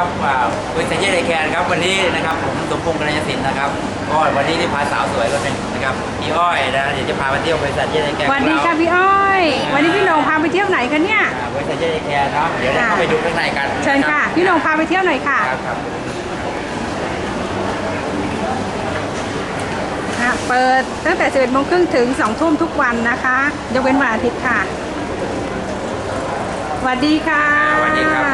นะครับอ่าบริษัทเยเดแคนครับวันนี้นะครับผมสมพงษ์กัญญาสินนะครับก็วันนี้ที่พาสาวสวยคนหนึ่งนะครับพี่อ้อยนะเดี๋ยวจะพาไปเที่ยวบริษัทเยเดแคนสวัสดีค่ะพี่อ้อย วันนี้พี่โหน่งพาไปเที่ยวไหนคะเนี่ยอ่าบริษัทเยเดแคนเนาะเดี๋ยวเราเข้าไปดูข้างในกันเชิญค่ะพี่โหน่งพาไปเที่ยวหน่อยค่ะครับครับอะเปิดตั้งแต่ 11โมงครึ่งถึง 2 ทุ่มทุกวันนะคะ ยกเว้นวันอาทิตย์ค่ะ สวัสดีค่ะสวัสดีครับ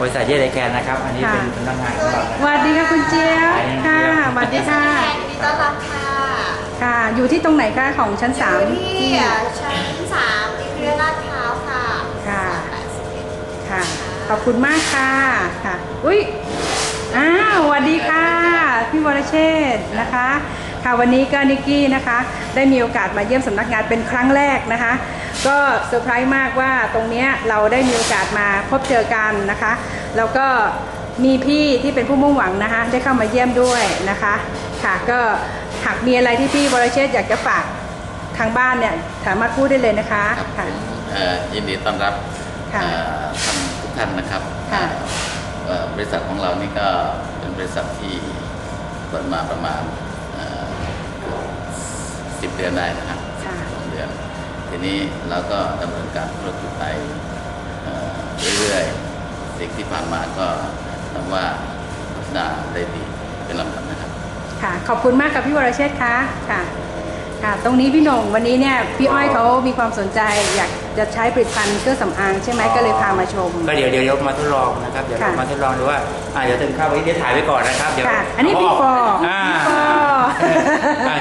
บริษัทเยเดแคนนะครับ อันนี้เป็นค่ะพนักงานของเราสวัสดีค่ะคุณเจี๊ยบสวัสดีค่ะครับสวัสดีค่ะยินดีต้อนรับค่ะค่ะ อยู่ที่ตรงไหนคะของชั้นอยู่3ที่ชั้นสามอิมพีเรียลลาดพร้าวค่ะค่ะแปดสิบเอ็ดค่ะขอบคุณมากค่ะค่ะอุ้ยอ้าวสวัสดีค่ะ พี่วรเชษฐ์นะคะค่ะวันนี้ก็นิกกี้นะคะ ได้มีโอกาสมาเยี่ยมสำนักงานเป็นครั้งแรกนะคะ ก็เซอร์ไพรส์มากว่าตรงเนี้ยเราได้มีโอกาสมาพบเจอกันนะคะ แล้วก็มีพี่ที่เป็นผู้มุ่งหวังนะคะ ได้เข้ามาเยี่ยมด้วยนะคะค่ะก็หากมีอะไรที่พี่วรเชษฐ์อยากจะฝากทางบ้านเนี่ยสามารถพูดได้เลยนะคะครับผค่ะมเอ่อยินดีต้อนรับค่ะเอ่อท่านทุกท่านนะครับค่ะเอ่อบริษัทของเรานี่ก็เป็นบริษัทที่เปิดมาประมาณสิบเดือนได้นะครับ นี้เราก็ดำเนินการธุรกิจไปเอ่อเรื่อยๆสิ่งที่ผ่านมาก็นับว่าพัฒนาได้ดีเป็นลำดับนะครับ ค่ะ ขอบคุณมากกับพี่วรเชษฐ์คะค่ะค่ะ ตรงนี้พี่หน่งวันนี้เนี่ยพี่อ้อยเขามีความสนใจอยากจะใช้ผลิตภัณฑ์เครื่องสำอางใช่ไหมก็เลยพามาชม ก็เดี๋ยวเดี๋ยวเดี๋ยวมาทดลองนะครับเดี๋ยวเราค่ะมาทดลองดูว่าอ่าเดี๋ยวถึงเข้าไปเดี๋ยวถ่ายไว้ก่อนนะครับเดี๋ยวค่ะอันนี้เา before อ่า before อ่า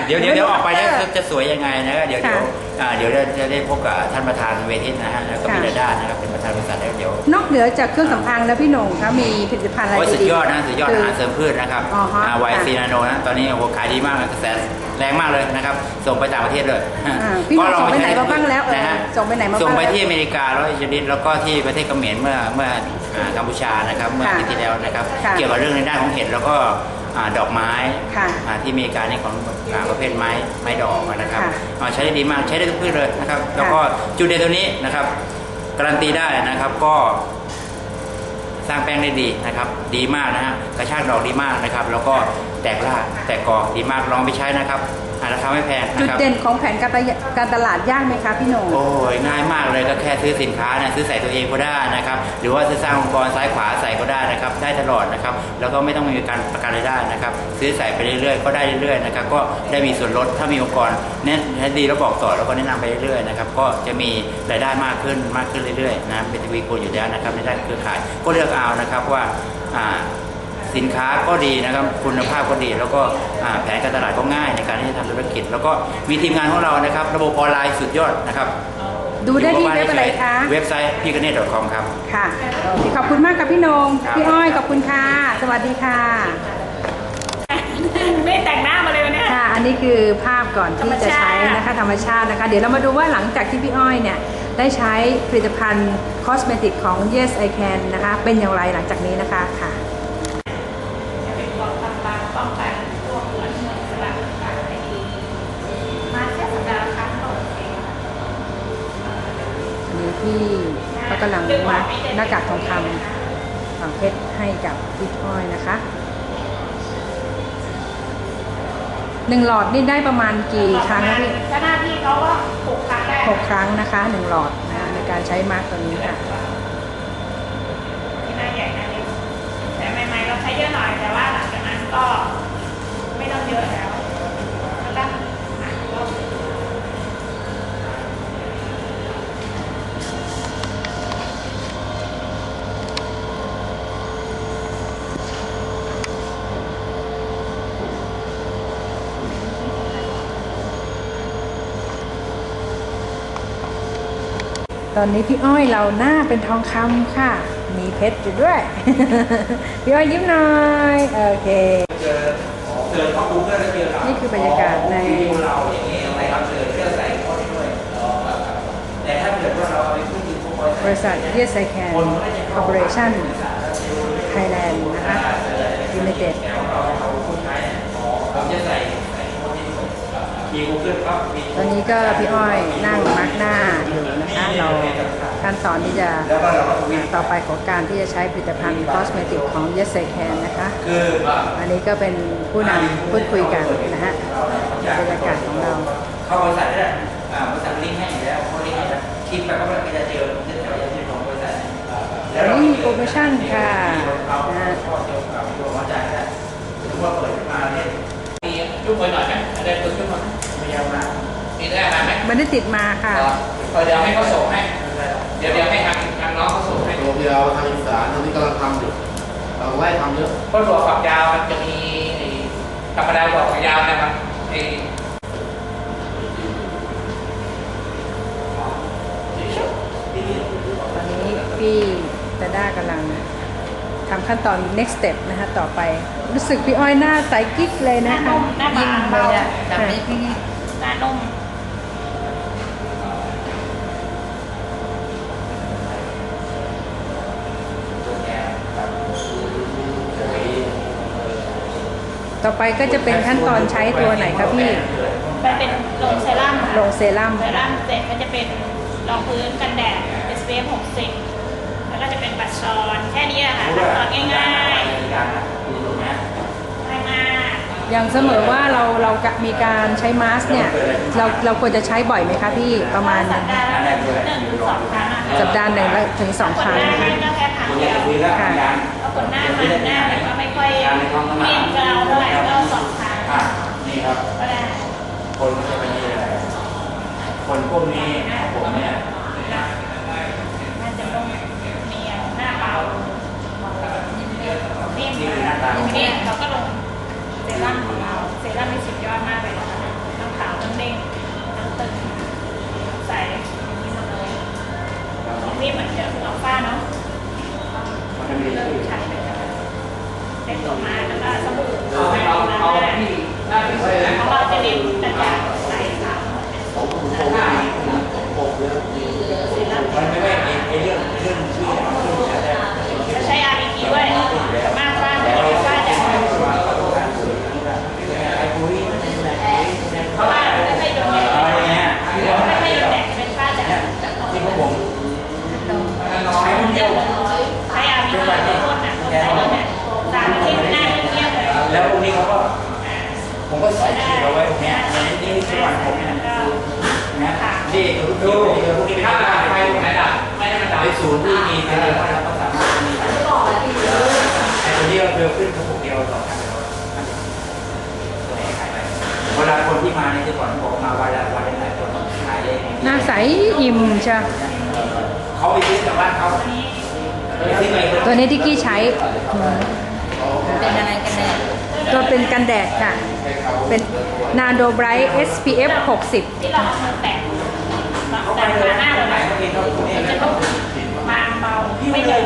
เดี๋ยวเดี๋ยวเดี๋ยวออกไปจะจะสวยยังไงนะครับเดี๋ยวเดี๋ยวค่ะอ่าเดี๋ยวเราจะได้พบกับท่านประธานเวทีนะฮะแล้วก็มีค่ะรายได้นะครับเป็นประธานบริษัทแล้วเดี๋ยวนอกเหนือจากเครื่องสำอางแล้วพี่หน่งคะมีผลิตภัณฑ์อะไรโอ้ยสุดดีๆยอดนะสุดยอดคือาหารเสริมพืชนะครับอ๋อฮะไวค่ะซีนาโนนะตอนนี้โอ้โหขายดีมากกระแสแรงมากเลยนะครับ ส่งไปต่างประเทศเลยอ่าพี่หนุ่มก็ลอส่งไปไหนใช้มาบ้างแล้วเออนะฮะส่งไปไหนมาบ้างส่งไปแล้วที่อเมริกาแล้วชนิดแล้วก็ที่ประเทศเขมรเมื่อเมื่ออ่ากัมพูชานะครับเมื่ออาค่ะทิตย์ที่แล้วนะครับค่ะเกี่ยวกับเรื่องในด้านของเห็ดแล้วก็อ่าดอกไม้ค่ะอ่าที่อเมริกานี่ของอ่าประเภทไม้ไม้ดอกนะครับค่ะอ่าใช้ได้ดีมากใช้ได้ทุกพืชเลยนะครับ แล้วก็จุดเด่นตัวนี้นะครับการันตีได้นะครับก็ สร้างแป้งได้ดีนะครับ ดีมากนะฮะกระชากดอกดีมากนะครับ แล้วก็ แตกรากแตกกอดีมากลองไปใช้นะครับอ่าราคาไม่แพงจุดนะครับ เด่นของแผนการตลาดการตลาดยากไหมคะพี่หน่งโอ้ยง่ายมากเลยก็แค่ซื้อสินค้านะซื้อใส่ตัวเองก็ได้นะครับ หรือว่าซื้อสร้างองค์กรซ้ายขวาใส่ก็ได้นะครับ ได้ตลอดนะครับ แล้วก็ไม่ต้องมีการประกันรายได้นะครับ ซื้อใส่ไปเรื่อยๆก็ได้เรื่อยๆนะครับ ก็ได้มีส่วนลดถ้ามีองค์กรแนะให้ดีแล้วบอกต่อแล้วก็แนะนำไปเรื่อยๆนะครับ ก็จะมีรายได้มากขึ้นมากขึ้นเรื่อยๆนะเป็นทวีคูณอยู่แล้วนะครับในด้านเครือข่าย ก็เลือกเอานะครับว่าอ่า สินค้าก็ดีนะครับคุณภาพก็ดี แล้วก็อ่าแผนการตลาดก็ง่ายในการที่จะทำธุรกิจ แล้วก็มีทีมงานของเรานะครับ ระบบออนไลน์สุดยอดนะครับ ดูได้ที่เว็บอะไรคะเว็บไซต์พีกเนต .com ครับค่ะโอเคขอบคุณมากค่ะพี่หนงครับพี่อ้อยขอบคุณค่ะ สวัสดีค่ะ ไม่แต่งหน้ามาเลยวันนี้ค่ะ อันนี้คือภาพก่อนที่จะใช้นะคะธรรมชาตินะคะ เดี๋ยวเรามาดูว่าหลังจากที่พี่อ้อยเนี่ยได้ใช้ผลิตภัณฑ์คอสเมติกของ Yes I Can นะคะ เป็นอย่างไรหลังจากนี้นะคะค่ะ มาแค่สัปดาห์ละครั้งต่อเอง อันนี้พี่ ก็กำลังมาร์คหน้ากากทองคำฝังเพชรให้กับพี่อ้อยนะคะหนึ่งหลอดนี่ได้ประมาณกี่ครั้งคะพี่ถ้าหน้าที่เขาก็หกครั้งได้หกครั้งนะคะหนึ่งหลอดนะคะในการใช้มาร์กตัวนี้ค่ะที่หน้าใหญ่หน้าเล็กแต่ใหม่ๆเราใช้เยอะหน่อยแต่ว่าหลังจากนั้นก็ไม่ต้องเยอะแล้วแล้วก็อะก็ ต อนนี้พี่อ้อยเราหน้าเป็นทองคำค่ะ มีเพชรอยู่ด้วย พี่อ้อยยิ้มหน่อย โอเคเจอเจอเขาดูเพื่อนแล้วเจอเรานี่คือบรรยากาศในดูเราอย่างนี้นะครับเจอเสื้อใส่โค้ทด้วยแต่ถ้าเกิดว่าเราเอาไปพูดถึงพวกบริษัทบริษัท Yes I Can Corporation Thailand นะคะ Limited ผมจะใส่ใส่โค้ทที่สุดมีกูเกิลครับมี ตอนนี้ก็พี่อ้อยนั่งมาร์กหน้าอยู่นะคะเราถ้าขั้นตอนที่จะแล้วก็เราก็วิต่อไปของการที่จะใช้ผลิตภัณฑ์คอสเมติกของ Yes I Can นะคะคืออันนี้ก็เป็นผู้นำพูดคุยกันนะฮะบรรยากาศของเราเข้าบริษัทได้อ่าบริษัทลิงก์ให้อยู่แล้วเขาลิงก์ให้แล้วคลิปไปก็มันก็จะเจอที่แถวยาสีของบริษัทอันนี้มีโปรโมชั่นค่ะเอานะฮะข้อเดียวกับตัวหัวใจได้สมมติว่าเปิดขึ้นมาเนี่ยมียุ่งไปหน่อยไหมอะไรตัวยุ่งมาไม่ยาวนะ มีได้มาไหมไม่ได้ติดมาค่ะ เดี๋ยวให้เขาส่งให้ เดี๋ยวเดี๋ยวให้ทางทางน้องเขาส่งให้โรงพยาบาลทางอีสานตอนนี้กำลังทำอยู่เราไล่ทำเยอะเพราะตัวฝักยาวมันจะมีไอ้ธรรมดาบอกฝักยาวนะครับไอ้ตอนนี้พี่ตาด้ากำลังทำขั้นตอน next step นะคะต่อไป รู้สึกพี่อ้อยหน้าใสกิ๊กเลยหนะน้าคะนุ่มหน้าบางเบาแบบนี้พี่หน้านุ่ม ต่อไปก็จะเป็นขั้นตอนใช้ตัวไหนคะพี่ ไปเป็นลงเซรั่มค่ะลงเซรั่ม เซรั่มเสร็จก็จะเป็นรองพื้นกันแดด SPF 60 แล้วก็จะเป็นบัตรชอนแค่นี้แหละค่ะขั้นตอนง่ายๆง่ายมากอย่างเสมอว่าเราเราจะมีการใช้มาสก์เนี่ยเราเราควรจะใช้บ่อยไหมคะพี่ประมาณสัปดาห์ละหนึ่งถึงสองครั้งอะค่ะสัปดาห์หนึ่งถึงสองคนครั้งหน้านะคะให้ก็แค่ครั้งเดียวคุยแล้วงานแล้วคนหน้ามัน หน้าแบบว่าไม่ค่อยเนียนเกลาเท่าไหร่ก็สองครั้งอะนี่ครับ ก็ได้คนก็จะไปนี่เลยคนพวกนี้ผมเนี่ย น่าจะต้องเนียนหน้าเบาเนียนทีนี้เราก็ลงเซรั่มของเรา เซรั่มนี่สุดยอดมากเลยนะคะทั้งขาวทั้งเด้งทั้งตึงใส่อย่างนี้หมดเลยนี่เหมือนจะอัลฟาเนาะ มันจะมี เริ่ม ชื่อ ใช้เลยนะคะเป็นตัวมาแล้วก็สบู่ เอาให้เอาเอาที่หน้าที่สวยนะ ของ เราจะเน้นกระจายใส่ขาวเป็นหน้าเซรั่ม มันไม่ได้ไอ้เรื่องเรื่องชื่อมันขึ้นแต่ จะใช้ RBP ด้วยมากฟ้าจะฟ้าจะ ไอ้ปุ้ย เพราะว่าไม่ค่อยโดนแดด อะไรเงี้ยที่ว่า ไม่ค่อยโดนแดดจะเป็นฟ้าจะ ที่พวกผมใช้คนเดียว ใช้ RBP พ่นอะใช้แล้วเนี่ยสามอาทิตย์หน้าเงียบเลย แล้วพวกนี้เขาก็ ผมก็ใส่ชื่อเอาไว้เนี่ย นี่นี่คือวันผมเนี่ยนะนี่ดูพวกนี้เป็นถ้าข้าไปตรงไหนดับไม่ให้มันดับศูนย์ที่มีเป็นเดียวเราก็สามารถมีไอ้ตัวนี้เราเร็วขึ้นกระปุกเดียวสองพันเวลาคนที่มาในที่ก่อนบอกมาวันละวันละหลายคนขายได้หน้าใสอิ่มใช่เขาไปซื้อจากบ้านเขาตัวนี้ที่กี้ใช้เป็นอะไรกันแน่ตัวเป็นกันแดดค่ะ เป็น นาโดไบรท์ SPF 60 ที่เราเอามือแตะแตะมาหน้าเราขายเนี่ยเขาเองเขาคนนี้มันจะนุ่มบางเบาไม่เหนอะ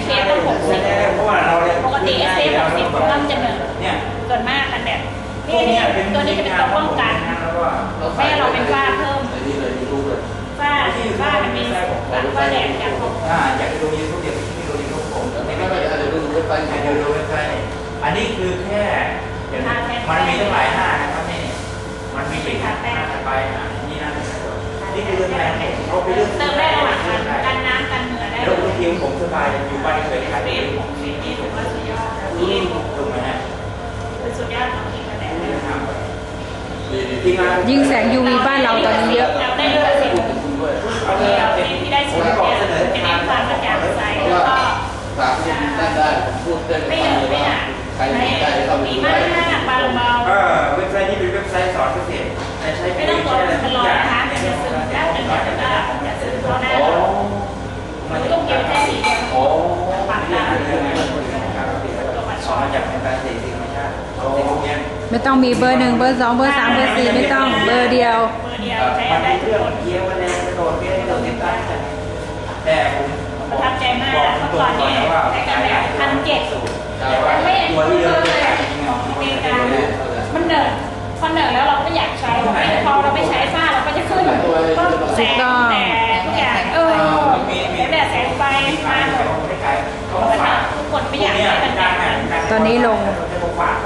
SPF ต้องหกสิบเพราะว่าเราเนี่ยปกติ SPF 60เริ่มจะเหนอะเนี่ยส่วนมากกันแดดนี่นี่ตัวนี้จะเป็นตัวป้องกันไม่ให้เราเป็นฝ้าเพิ่มฝ้าฝ้ามันมีฝ้าแดดจากของอ่าอยากจะดูยูทูบเดี๋ยวพี่ดูยูทูบผมไม่ไม่ไม่ไม่อาจจะดูเว็บไซต์ไม่ดูดูเว็บไซต์อันนี้คือแค่มันมีตั้งหลายหน้า เขาไปเรื่องเติมได้ระหว่างกันกันน้ำกันเหงื่อได้แล้วบางทีผมสบายอยู่บ้านเคยขายเฟเองซผมสีนี่ถือว่าสุดยอดนะนี่นี่ถูกไหมฮะคือสุดยอดของทีมกันแดดทีมงานยิงแสง UV บ้านเราตอนนี้เยอะเราได้เลือกสีด้วยเอาเลยเราเอาเลยที่ได้สีเนี่ย มาจากในการเสพติดธรรมชาติเอาในพวกเนี้ยไม่ต้องมีเบอร์หนึ่งเบอร์สองเบอร์สามเบอร์สี่ไม่ต้องเบอร์เดียว เบอร์เดียวใช้มันได้เป็นทุกเรื่องคนเคี้ยวอะไรกระโดดเปี้ยกระโดดติดตามแต่ผมประทับใจมากเมื่อก่อนเนี่ยใช้กันแดดพันเจ็ด แต่ว่าไม่เห็นตัวคุ้นที่เคเดินยไปเลยขายจริงของๆอเมริกา มันเหนอะพอเหนอะแล้วเราก็อยากใช้ไม่พอเราไม่ใช้ฝ้าเราก็จะขึ้นต้นแสงแดดทุกอย่างเออแสงแดดแสงไฟมาหมดไม่ขายเขาปัญหาฝากทุกคนไม่อยากใช้กันแดดกัน ตอนนี้ลง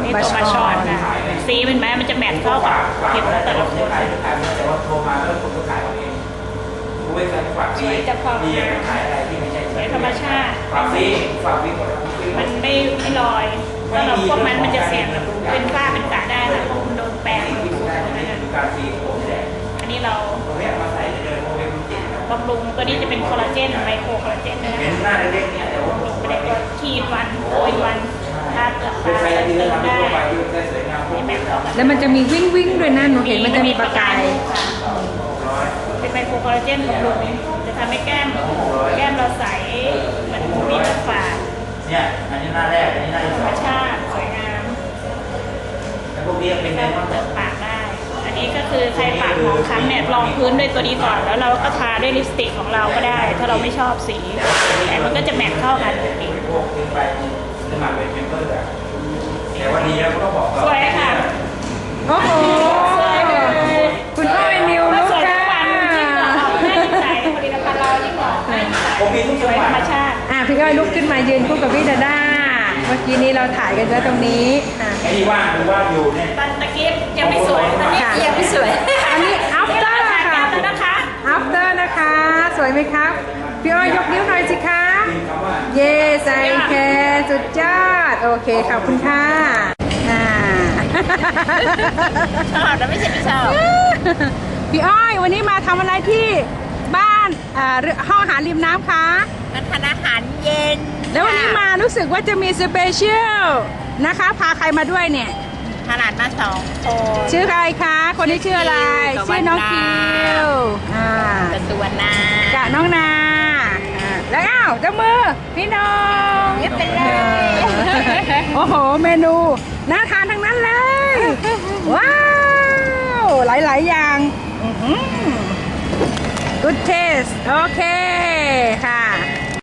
นี่ตัวมาช้อนค่ะสีเป็นไหมมันจะแมทเข้ากับเห็ดของแต่ละคนขายขายแต่ว่าโทรมาแล้วผมก็ขายเองโอ้ยฝากสวยจากความดีงามขายอะไรที่ไม่ใช่สวยธรรมชาติฝากฟรีฝากฟรีหมดแล้วมันไม่ไม่ลอยถ้าเราพวกมันมันจะเสี่ยงเป็นฝ้าเป็นกระได้ค่ะเพราะมันโดนแปรงสิ่งที่คุณได้ในดูการฟรีผมแดงอันนี้เราตรงนี้มาใส่เดินโมเดลจริงบำรุงตัวนี้จะเป็นคอลลาเจนไมโครคอลลาเจนนะเห็นคะหน้าเล็กๆเนี่ยแต่ว่าบำรุงไปในตัวทีนวันโออินวันทาเปลือก เป็น ตา ไฟเติที่เรามทำได้ทั่วไปด้วยได้สวยงามพวนี่กแม่นี้เข้ากันแล้วมันจะมีวิ่งวิ่งด้วยนะหนูเห็นมันจะมีประกาย ค่ะร้อยเป็นไมโครคอลลาเจนบำรุงจะทำให้แก้ม แก้มเราใส เหมือนมีตะฝาดเนี่ย อันนี้หน้าแรก อันนี้หน้าที่ธรสรอมงชาติสวยงามแล้วพวกนี้เป็นแล้เนื้วอก็เติมปากได้ อันนี้ก็คือใครปากหมองคล้ำเนี่ยรองพื้นด้วยตัวนี้ก่อน แล้วเราก็ทาด้วยลิปสติกของเราก็ได้ ถ้าเราไม่ชอบสี แต่มันก็จะแมทเข้ากันอีก พวกขึ้นไปสมัครเป็นเมมเบอร์อะ แต่วันนี้เราก็ต้องบอกสวยค่ะ โอ้โหคุณอ้อยนิวก็ลูกสวยทุค่ะกวันยิ่งหล่อหน้ายิ่งใสผลิตภัณฑ์เรายิ่งหล่อหน้ายิ่งใสผมมีทุกสจังวยหวัธรดรมชาติอะพี่อ้อยลุกขึ้นมายืนคู่กับพี่ดาด้า เมื่อกี้นี้เราถ่ายกันไว้ตรงนี้อะไอ้ที่ว่างคือว่างอยู่เนี่ยตอนตะกี้ยังไม่สวยตอนนี้ค่ะยังไม่สวย อันนี้ after ค่ะค่ะแล้วนะคะ after นะคะ สวยไหมครับ พี่อ้อยยกนิ้วหน่อยสิคะเย้ใส่แคร์สุดยอด โอเคขอบคุณค่ะอ่าชอบแล้วไม่ใช่ไม่ชอบพี่อ้อยวันนี้มาทำอะไรที่บ้านอ่าห้องอาหารริมน้ำคะมันทานอาหารเย็นแล้ววันนี้มารู้สึกว่าจะมีสเปเชียลนะคะ พาใครมาด้วยเนี่ยขนาดมาสองคนชื่อใครคะ คนนี้ชื่ออะไร ชื่อชื่อน้องกคิววอ่ากับตัวนากะน้องนาอ่าแล้วอ้าวเจ้ามือ พี่น้องไม่เป็นไรโอ้โห เมนูน่าทานทั้งนั้นเลย ว้าว หลาย ๆ อย่าง good taste โอเคค่ะ